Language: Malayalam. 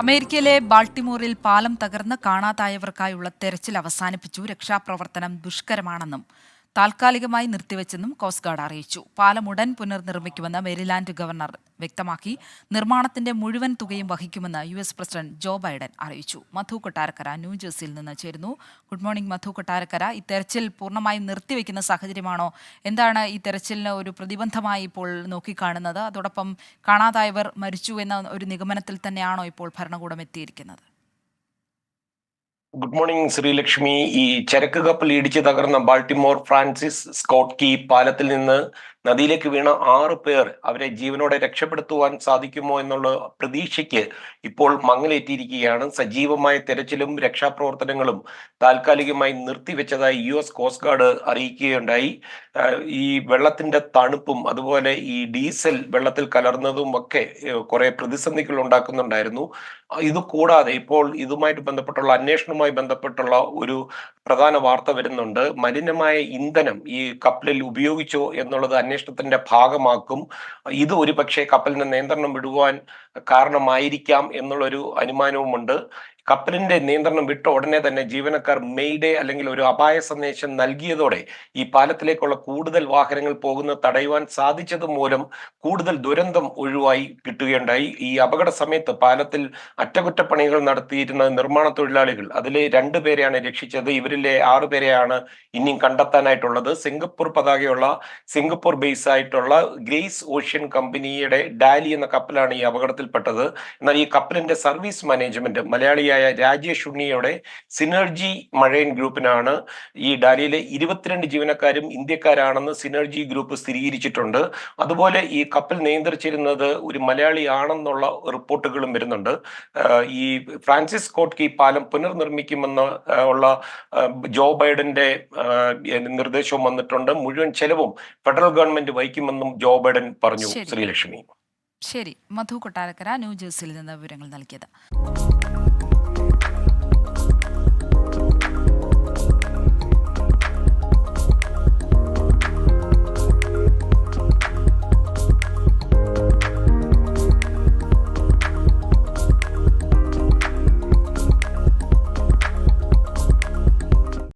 അമേരിക്കയിലെ ബാൾട്ടിമോറിൽ പാലം തകർന്ന് കാണാതായവർക്കായുള്ള തെരച്ചിൽ അവസാനിപ്പിച്ചു. രക്ഷാപ്രവർത്തനം ദുഷ്കരമാണെന്നും താൽക്കാലികമായി നിർത്തിവെച്ചെന്നും കോസ്റ്റ് ഗാർഡ് അറിയിച്ചു. പാലം ഉടൻ പുനർനിർമ്മിക്കുമെന്ന് മെരിലാൻഡ് ഗവർണർ വ്യക്തമാക്കി. നിർമ്മാണത്തിന്റെ മുഴുവൻ തുകയും വഹിക്കുമെന്ന് U S president Joe Biden അറിയിച്ചു. മധു കൊട്ടാരക്കര ന്യൂജേഴ്സിയിൽ നിന്ന് ചേരുന്നു. Good morning Madhu Kottarakkara. ഈ തെരച്ചിൽ പൂർണമായും നിർത്തിവെക്കുന്ന സാഹചര്യമാണോ? എന്താണ് ഈ തെരച്ചിലിന് ഒരു പ്രതിബന്ധമായി ഇപ്പോൾ നോക്കിക്കാണുന്നത്? അതോടൊപ്പം കാണാതായവർ മരിച്ചു എന്ന ഒരു നിഗമനത്തിൽ തന്നെയാണോ ഇപ്പോൾ ഭരണകൂടം എത്തിയിരിക്കുന്നത്? Good morning Sreelakshmi. ഈ ചരക്ക് കപ്പൽ ഇടിച്ച് തകർന്ന ബാൾട്ടിമോർ ഫ്രാൻസിസ് സ്കോട്ട് കീ പാലത്തിൽ നിന്ന് നദിയിലേക്ക് വീണ ആറ് പേർ അവരെ ജീവനോടെ രക്ഷപ്പെടുത്തുവാൻ സാധിക്കുമോ എന്നുള്ള പ്രതീക്ഷയ്ക്ക് ഇപ്പോൾ മങ്ങലേറ്റിയിരിക്കുകയാണ്. സജീവമായ തെരച്ചിലും രക്ഷാപ്രവർത്തനങ്ങളും താൽക്കാലികമായി നിർത്തിവെച്ചതായി യു എസ് കോസ്റ്റ് ഗാർഡ് അറിയിക്കുകയുണ്ടായി. ഈ വെള്ളത്തിന്റെ തണുപ്പും അതുപോലെ ഈ ഡീസൽ വെള്ളത്തിൽ കലർന്നതും ഒക്കെ കുറെ പ്രതിസന്ധികൾ ഉണ്ടാക്കുന്നുണ്ടായിരുന്നു. ഇത് കൂടാതെ ഇപ്പോൾ ഇതുമായിട്ട് ബന്ധപ്പെട്ടുള്ള അന്വേഷണവുമായി ബന്ധപ്പെട്ടുള്ള ഒരു പ്രധാന വാർത്ത വരുന്നുണ്ട്. മലിനമായ ഇന്ധനം ഈ കപ്പലിൽ ഉപയോഗിച്ചോ എന്നുള്ളത് അന്വേഷണത്തിന്റെ ഭാഗമാക്കും. ഇത് ഒരുപക്ഷെ കപ്പലിന് നിയന്ത്രണം വിടുവാൻ കാരണമായിരിക്കാം എന്നുള്ളൊരു അനുമാനവുമുണ്ട്. കപ്പലിന്റെ നിയന്ത്രണം വിട്ട ഉടനെ തന്നെ ജീവനക്കാർ മെയ്ഡേ അല്ലെങ്കിൽ ഒരു അപായ സന്ദേശം നൽകിയതോടെ ഈ പാലത്തിലേക്കുള്ള കൂടുതൽ വാഹനങ്ങൾ പോകുന്നത് തടയുവാൻ സാധിച്ചത് മൂലം കൂടുതൽ ദുരന്തം ഒഴിവായി കിട്ടുകയുണ്ടായി. ഈ അപകട സമയത്ത് പാലത്തിൽ അറ്റകുറ്റപ്പണികൾ നടത്തിയിരുന്ന നിർമ്മാണ തൊഴിലാളികൾ അതിൽ രണ്ടുപേരെയാണ് രക്ഷിച്ചത്. ഇവരിലെ ആറുപേരെയാണ് ഇനിയും കണ്ടെത്താനായിട്ടുള്ളത്. സിംഗപ്പൂർ പതാകയുള്ള സിംഗപ്പൂർ ബേസ് ആയിട്ടുള്ള ഗ്രേസ് ഓഷ്യൻ കമ്പനിയുടെ ഡാലി എന്ന കപ്പലാണ് ഈ അപകടത്തിൽപ്പെട്ടത്. എന്നാൽ ഈ കപ്പലിന്റെ സർവീസ് മാനേജ്മെന്റ് മലയാളിയായ രാജേഷ് ഉണ്ണിയുടെ സിനർജി മഴയൻ ഗ്രൂപ്പിനാണ് ഈ ഡാലിയിലെ ഇരുപത്തിരണ്ട് ജീവനക്കാരും ഇന്ത്യക്കാരാണെന്ന് സിനർജി ഗ്രൂപ്പ് സ്ഥിരീകരിച്ചിട്ടുണ്ട്. അതുപോലെ ഈ കപ്പൽ നിയന്ത്രിച്ചിരുന്നത് ഒരു മലയാളി ആണെന്നുള്ള റിപ്പോർട്ടുകളും വരുന്നുണ്ട്. ഈ ഫ്രാൻസിസ് സ്കോട്ട് കീ പാലം പുനർനിർമ്മിക്കുമെന്ന് ഉള്ള ജോ ബൈഡന്റെ നിർദ്ദേശവും വന്നിട്ടുണ്ട്. മുഴുവൻ ചെലവും ഫെഡറൽ ഗവൺമെന്റ് വഹിക്കുമെന്നും ജോ ബൈഡൻ പറഞ്ഞു ശരി. ശ്രീലക്ഷ്മി. ശരി. മധു കൊട്ടാരക്കര ന്യൂജേഴ്സിയിൽ നിന്ന് വിവരങ്ങൾ നൽകിയത്.